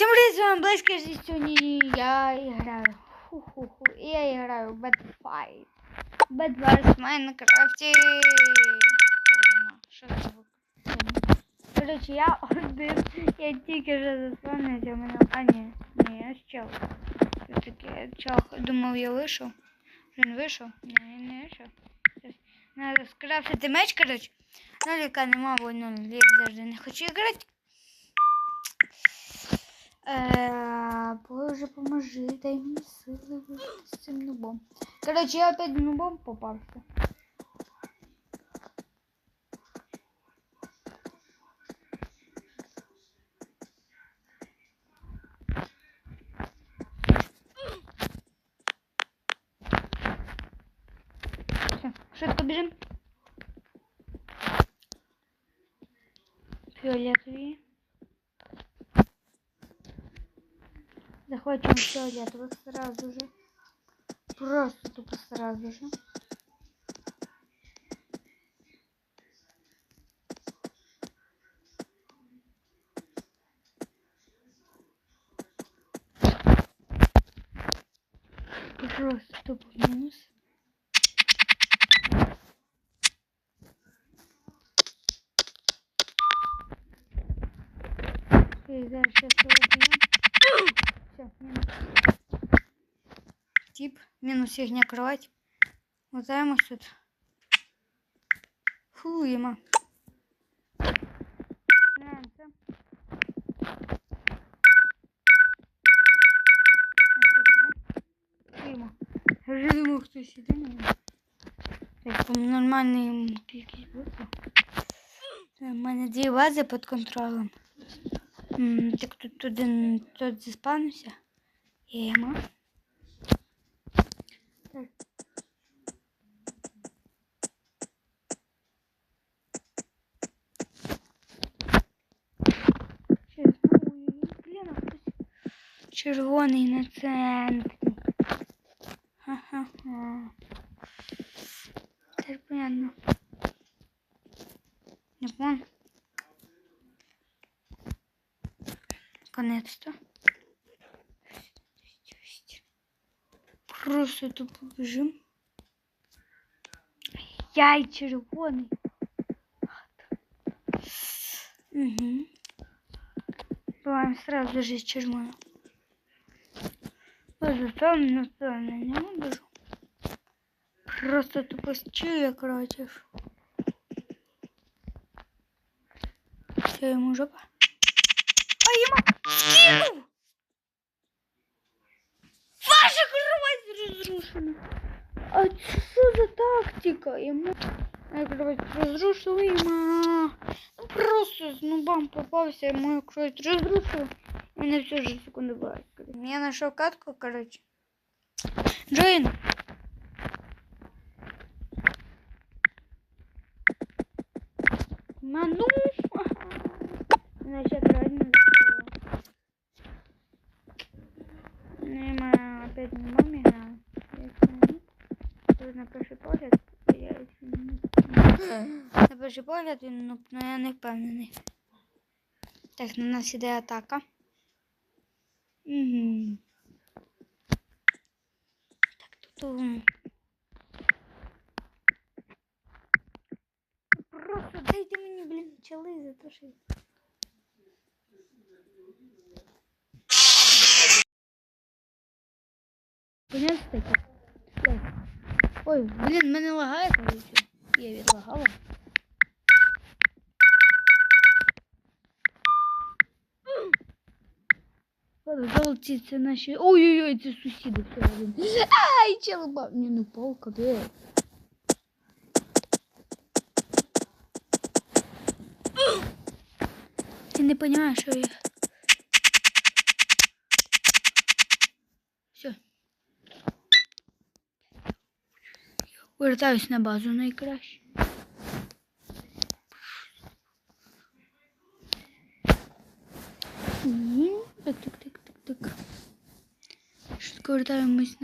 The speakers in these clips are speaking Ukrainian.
Всем привет, с вами Блэйска, и сегодня я играю. Ху-ху-ху. Я играю в Bad Fight. Bad Wars в Майнкрафте. Короче, я один. Я тільки вже заспавнився, у мене... А, ні, ні, я чел. Що таке? Чел, думав, я вийшов. Він вийшов? Ні, він не вийшов. Надо скрафтити меч, короче. Ноліка нема, бо ноль, як завжди, не хочу грати. Е, Боже, поможи, дай мені сили з цим нубом. Короче, я опять нубом попався. Все, швидко біжим. Фіолетові. Захватим фиолетовых сразу же. Просто тупо сразу же. Просто тупо минус. И дальше убьем. Все. Тип, минус їхня кровать. Лутаємось тут. Фу, ема. Граємося. Фуємо. Я вже думав, хтось якийсь бути. У мене дві бази під контролем. Так тут один тут заспавнився. Ема. Так. Чесно, ой, блін, а хтось червоний на центрі. Ха-ха-ха. Понятно. Не вон. Наконец-то. Просто тупо бежим. Яй, червоний. Угу. Бываем сразу же червоно. Боже, там на там не бежу. Просто тупо я короче. Все, ему жопа. А ему скинул! Ваша кровать розрушена. А це що за тактика? Йому кровать розрушила йому. Ну просто з нубам попався, мою кровать розрушила. І мене все же секунду бывает. Я нашел катку, короче. Джоин. Ману. Значит, кровать не закрыла. Нема опять не мамі грала. На перший погляд я на перший погляд він ну, ну, я не впевнений. Так, на нас іде атака. Угу. Так, тут. Просто дайте мені, блін, чоли за те. Понятно? Ой, блін, мене лагає. Я відлагала. Золоті це наші. Ой-ой-ой, це сусіди. Ай, челоба. Ні, ну полка, де? Ти не розумієш, що я. Все. Вертаюсь на базу найкраще. І... Так, так, так, так, так. Швидко вертаємось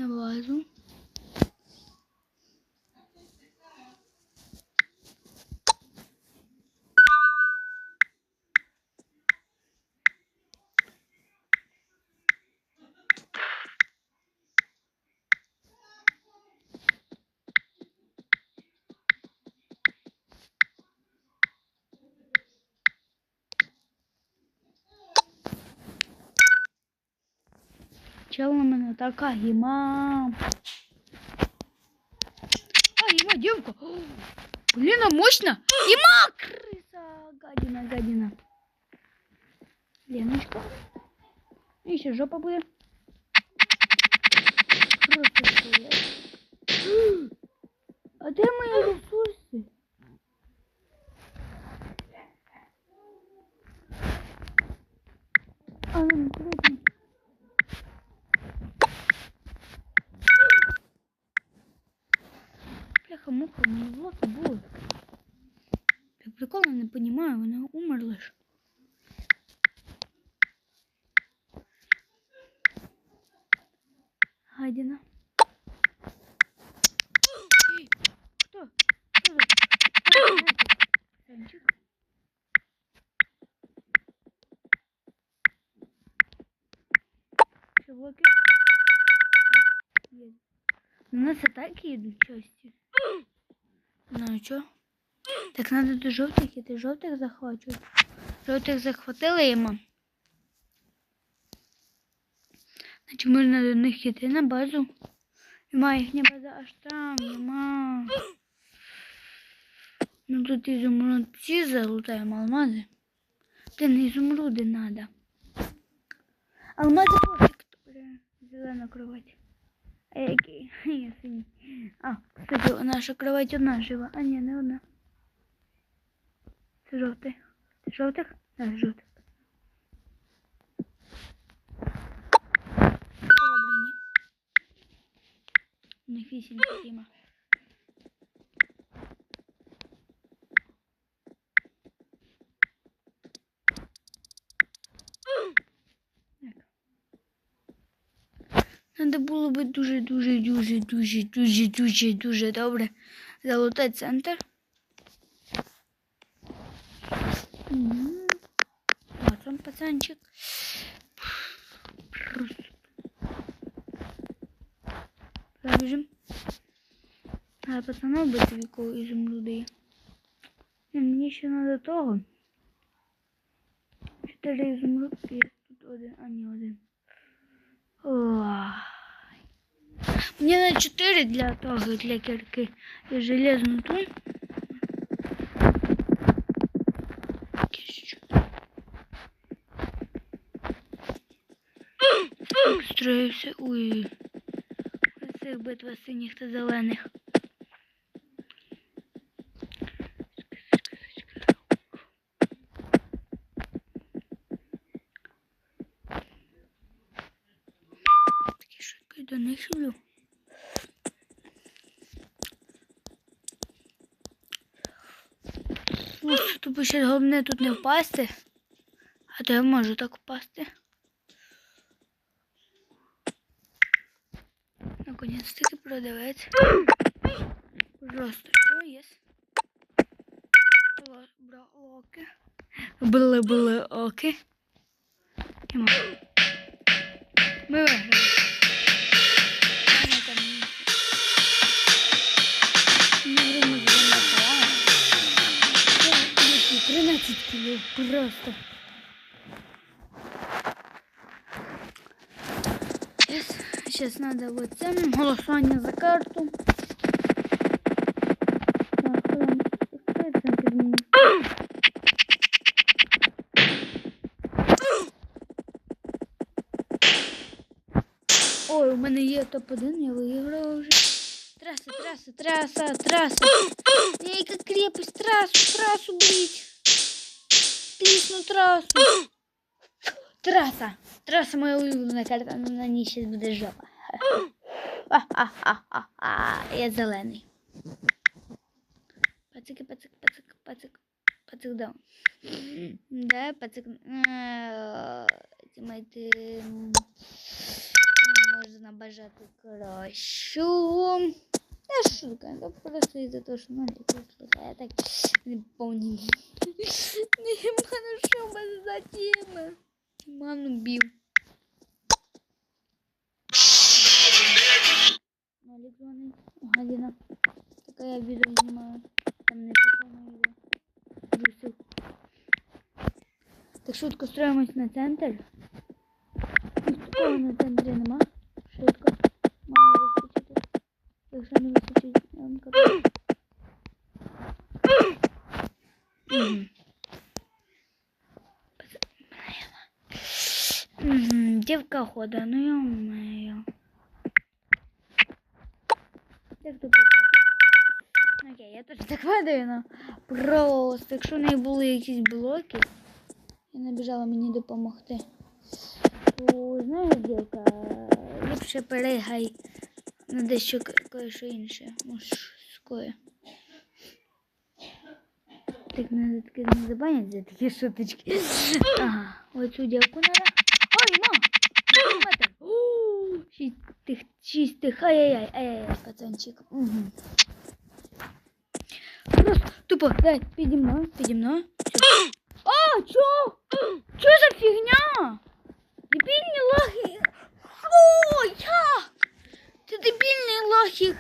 мене така гіма. А, гіма, дівка. О, Блін, а мощно. Гіма, криса, гадина, гадина. Леночка. І ще жопа буде. Просто стоять. А де мої ресурси? А, ну, круто. Бляха, муха, мої блоки були. Я прикольно не понимаю, вони умерли ж. Гадина. Кто? Кто это? Санчик. Что, блоки? Есть. У нас атаки идут части. Ну и чё? Так надо до жовтих іти, жовтих захвачувати. Жовтих захватили йому. Значить можна до них йти на базу. Нема їхня база аж там, нема. Ну тут ізумрудці залутаємо алмази. Та не ізумруди надо. Алмази пофіг. Зелена кровать. Синій. А, кстати, наша кровать одна жива. А не, не одна. Це жовтий. Це жовтих? Так, жовтих. У них вісімка тіма. Надо було би дуже, дуже, дуже, дуже, дуже, дуже, добре залутати центр. Вот он, пацанчик. Пробежим. А пацанов бытовиков изумруды. Не, Мені ще надо того. Чотири ізумрудки. Тут один, а не один. Мені на 4 для того, для кирки. и железную ту. Строївся. Ось цих битва синіх та зелених. Такі швидко й до них іду. Ось тут ще головне тут не впасти. А то я можу так впасти. Наконец-таки продавець. Просто що є? Бралоки. Були були оки. Ми 13 просто. Сейчас, сейчас надо вот цену голосование за карту. Ой, у мене є топ-1, я виграла вже. Трасса, трасса, трасса, трасса. Эй, как крепость, трассу, трассу, блядь. Пісню трасу. Траса. Траса моя улюблена карта, на ній ще буде жопа. Я зелений. Пацики, пацик, пацик, пацик. Пацик даун. Да, пацик. Тімейти. Можна бажати кращу. Та шутка, это просто из-за того, что надо просто я так не помню. Не ману що без затіми. Ману бив. Малик дзвонить. Гадина. Така я відео знімаю. Там не писано відео. Так шутка строїмось на центр. Такого на центрі нема. Якщо не вистачить, я вам кажу. Мгм, хода, ну ё-моё. Як ти попав? Окей, я теж так падаю, но просто, якщо в неї були якісь блоки, і не бажала мені допомогти, то знаєш, дівка, ліпше перегай на дещо кое-що інше. Мужськое. Так мене таки не забанять за такі шуточки. Ага, оцю дівку надо. Ой, ма! Метр. О, Шість тих, шість тих, ай-яй-яй, ай-яй-яй, пацанчик. Угу. Просто тупо, дай, піді мною, піді мною. А, чо? Чо за фігня? Дебільні лаги. Що? Як? Це дебільний лаг і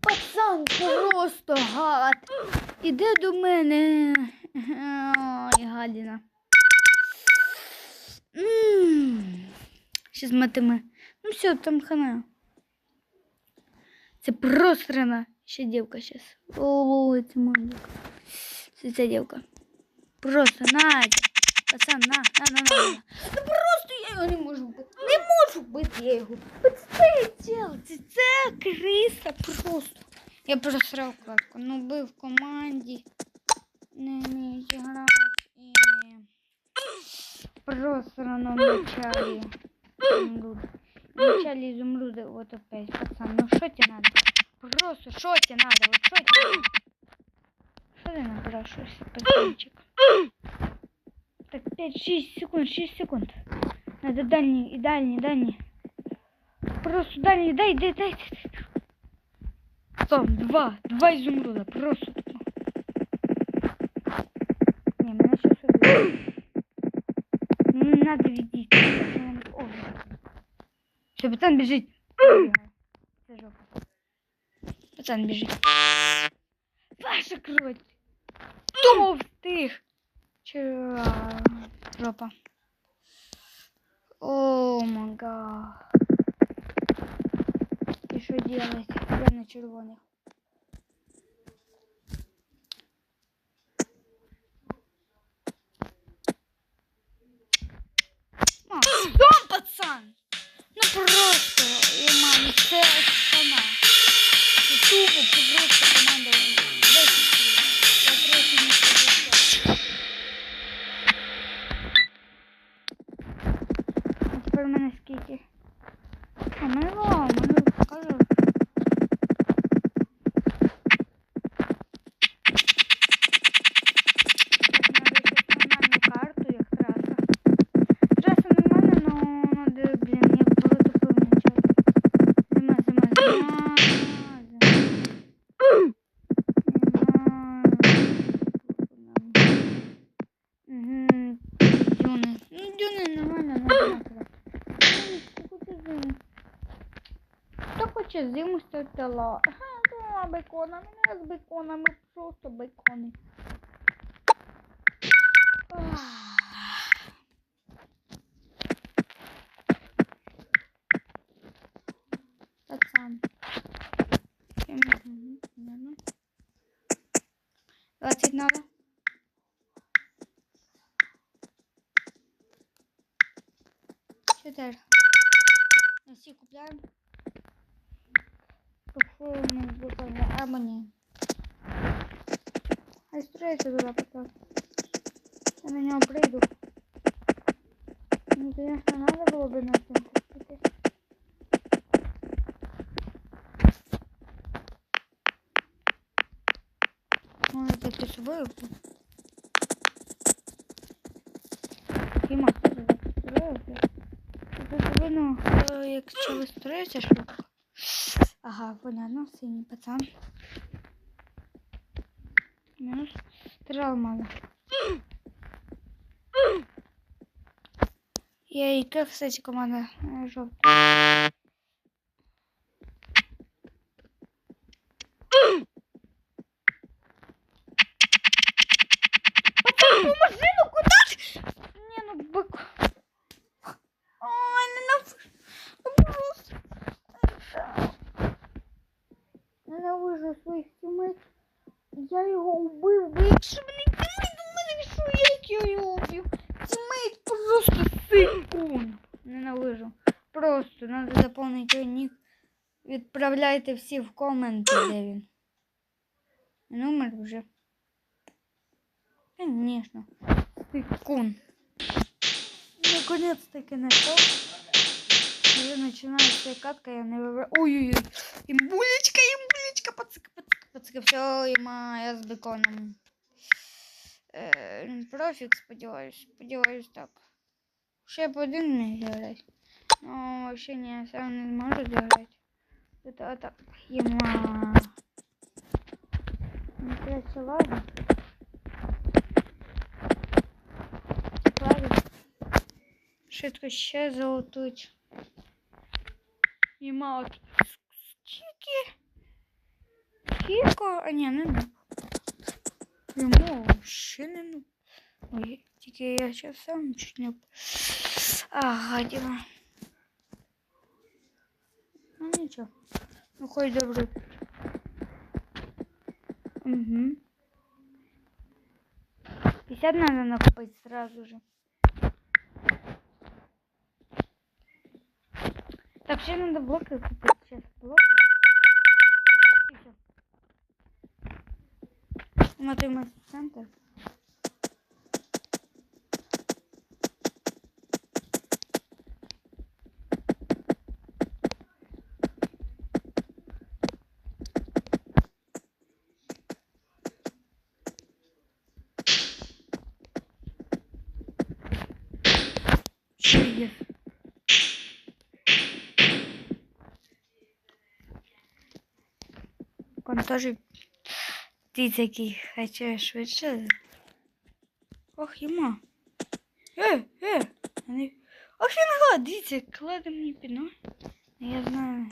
Пацан просто гад. Іде до мене. Ой, гадіна. Щас матиме. Ну все, там хана. Це просрана ще дівка щас. О, це мальчик. Це ця дівка. Просто Надя. Пацан, на, на, на, на. на. Я його не можу бити. Не можу бити я його. Це це, це криса просто. Я просрав кладку. Ну бив в команді. Не вміють грати і просрано в началі. Изумруд. В начале изумруда опять, пацан. Ну что тебе надо? Просто что тебе надо? Вот что тебе? Что ты напрашиваешься, пацанчик? Так, 5-6 секунд, 6 секунд. Надо дальний и дальний, дальний. Просто дальний, дай, дай, дай. Там, два, два изумруда, просто. Не, меня сейчас убьют. Не надо видеть. Все, пацан бежит. Пацан бежит. Я на червоних. Дом, пацан! Ну просто, я мам, це сама. Тупо, просто команда. Хоче зиму ставити ла? Ага, бекона. Мене з беконами просто бекони. Ах. Пацан. Мгм, понятно. 20 надо. Четыре. На всі купляємо. Попробуємо буквально або ні. А строїться туди потім. Я на нього прийду. Ну, конечно, надо було би на цьому купити. Може таки з собою. Фіма, ти туди построївся? Це повинно, е, якщо строїться швидко. Ага, понятно, синий пацан. Мінус стріл мало. Я и кстати, команда е, жовта. Пацан, ну машину куда ты? Не, ну бык. Ой, ну, ну, Відправляйте всі в коменти, де він. Номер вже. Конечно. Тыкун. Наконец-таки нашел. Уже начинается катка, я не выбрал. Ой-ой-ой. Имбулечка, имбулечка, пацик, пацик, пацик. Все, има, я з беконом. Е, профік, сподіваюсь, сподіваюсь так. Ще б один не зіграти. Ну, вообще не, сам не зможу зіграти. Это так, има. Ну, короче, ладно. Ладно. Швидко ще золотуть. І мало. Скільки? А не ну. Йому ще не ну. Ой, тільки я ще сам чуть не... Ага, діла. Ну нічого. Ну хоч добре. Угу. 50 надо накопить сразу же. Так, ще надо блоки купить. Сейчас блоки. И. Смотрим центр. Теж ти такий хоче швидше. Ох, йма. Е, е, вони... Ох, він гад, дивіться, кладе мені піно. Я знаю.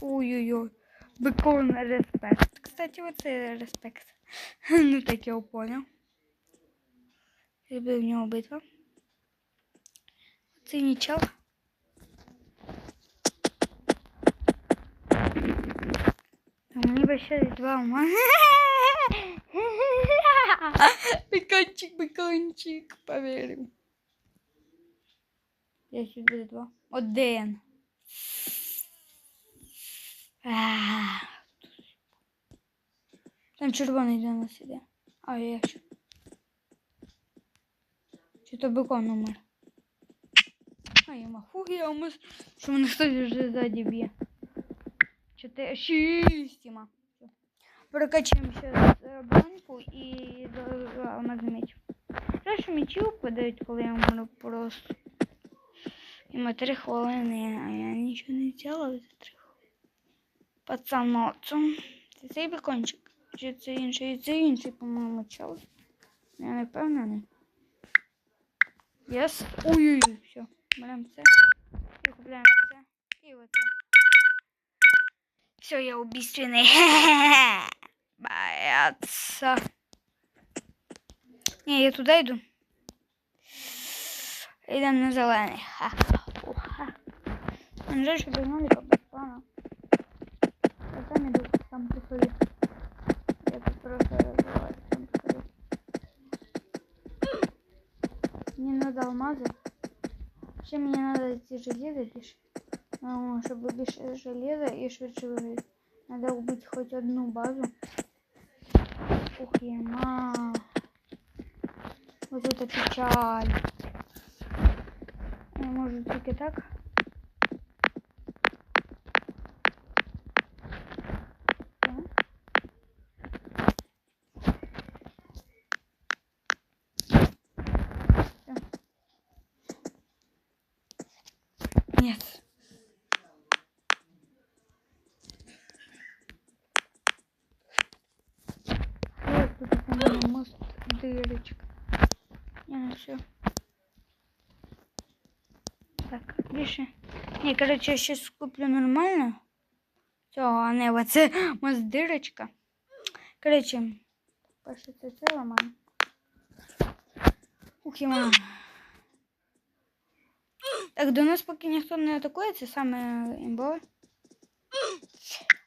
Ой-ой-ой. Бекон респект. Кстати, оце респект. Ну так я понял. Люблю в нього битва. Це нічого. А мені би ще два ума. Бекончик, бекончик, поверим. Я ще буде два. Один. Там червоний для нас іде. А я що? Чи то бекон умер? А я маху, я умис, що мене хтось вже ззаді б'є. Чотири, шість іма. Всё. Прокачаємо ще броньку і до алмазний меч. Краще мечі впадають, коли я можу просто. Іма три хвилини, а я нічого не зробила за три хвилини. Пацан молодцом. Це цей бекончик. Чи це інший? Це інший, по-моєму, чел. Я не впевнений. Єс. Ой-ой-ой, все. Беремо це. І купляємо це. І оце. Все, я убийственный. Бояться. Не, я туда иду. Идем на зеленый. Ха. Уха. Он жаль, что поймали по плану. Я сам иду, сам по собі. Я тут просто развиваюсь сам по собі. Мне надо алмазы. Ще мені надо эти железо більше. Ну, щоб більше железа і швидше виграти. Надо вбити хоч одну базу. Ух, ема. Вот это печаль. Я можу тільки так. Так. Дырочка. Не, все. Так, більше. Ні, короче, я сейчас куплю нормально. Цього, а не оце мост дирочка. Короче, перше це це. Ух, я мама. Так, до нас поки ніхто не атакує, це саме імбове.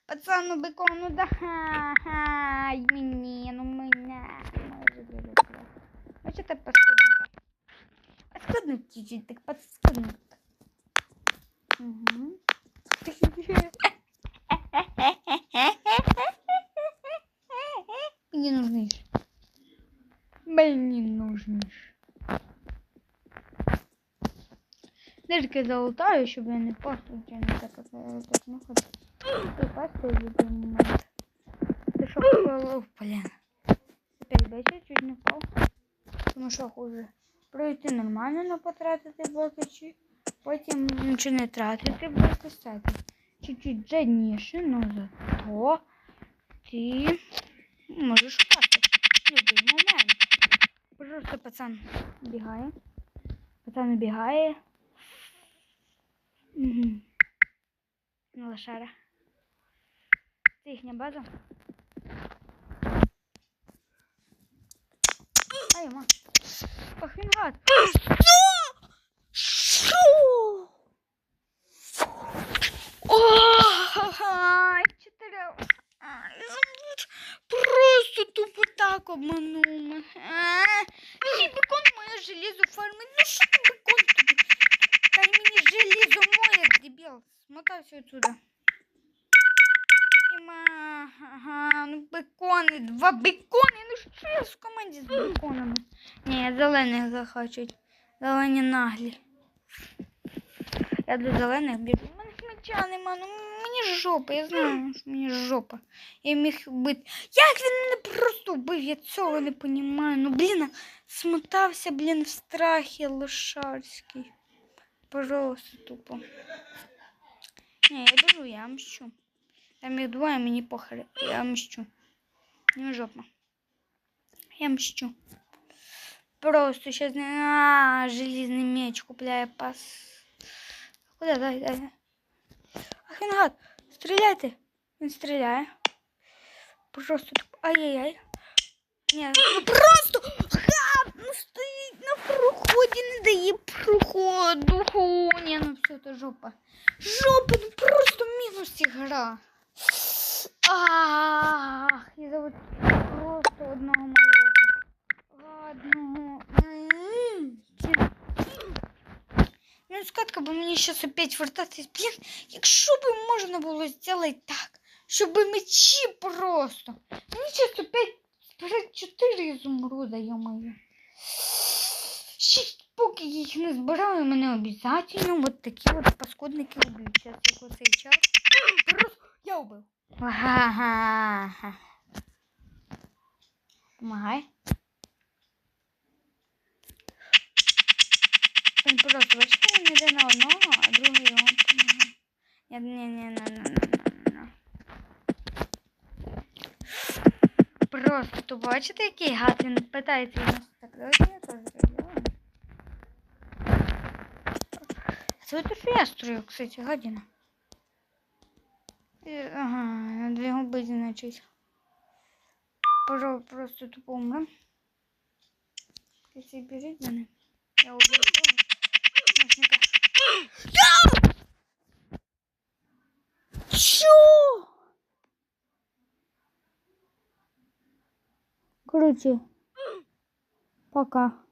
Пацану бекону, да ха-ха, мені, ну мене. чуть-чуть так подскрыть. Угу. Мне нужны. Блин, не нужны. Дырки залутаю, щоб я не пахну, я не так, так не хочу. Ти пасту люблю момент. Ти що, блин. Опять бачиш, чуть не впав. Ну що хуже. Пройти нормально, но потратити блоки, чи потім нічого не тратити, блоки стати. Чуть-чуть жадніше, но зато ти можеш впасти в момент. Просто пацан бігає. Пацан бігає. Угу. Лошара. Це їхня база. Ай, ма. Ах, він гад. Що? Ой, чотири. Ай, забуд. Просто тупо так обманув мене. А, Ні, бекон моє желізо фармить. Ну що ти бекон тобі? Дай мені желізо моє, дебіл. Смотався отсюда. Іма, ага, ну бекони, два бекони. Ну що я в команді з беконами? Ні, зелених захочуть. Зелені наглі. Я до зелених біжу. У мене меча нема, ну мені жопа, я знаю, що мені жопа. Я міг бити. Як він мене просто вбив, я цього не розумію. Ну, блін, смотався, блін, в страхі лошарський. Пожалуйста, тупо. Ні, я біжу, я мщу. Там їх двоє, мені похер. Я мщу. Не жопа. Я мщу. Просто сейчас не... А, железный меч купляю пас. Куда? Дай, дай. дай. Ах, він гад. Стріляйте. Він стріляє. Просто туп- Ай-яй-яй. Ні, ну просто гад, ну стоїть на проході, не дає проходу. Фу, ні, ну все, це жопа. Жопа, Ах, я зовут просто одного малого. Одного. Ну, скатка, бо мені зараз опять вертатись. Блін, якщо б можна було зробити так, щоб мечі просто. Мені зараз опять збирати 4 ізумруда, йо-моє. Ще поки їх не збираю, мене обов'язково от такі от паскудники уб'ють. Зараз як оцей. Просто я убив. Ага. Помагай. Він просто бачите, він йде на одного, а другий йому помагає. Ні, ні, ні, ні. Просто то бачите, який гад він питається так. Давайте я теж зроблю. Це строю, кстати, гадина. Ага, його бити начать. Пожалуй, просто тупо умрем. Если за ним, я убью. Чё? Короче, пока.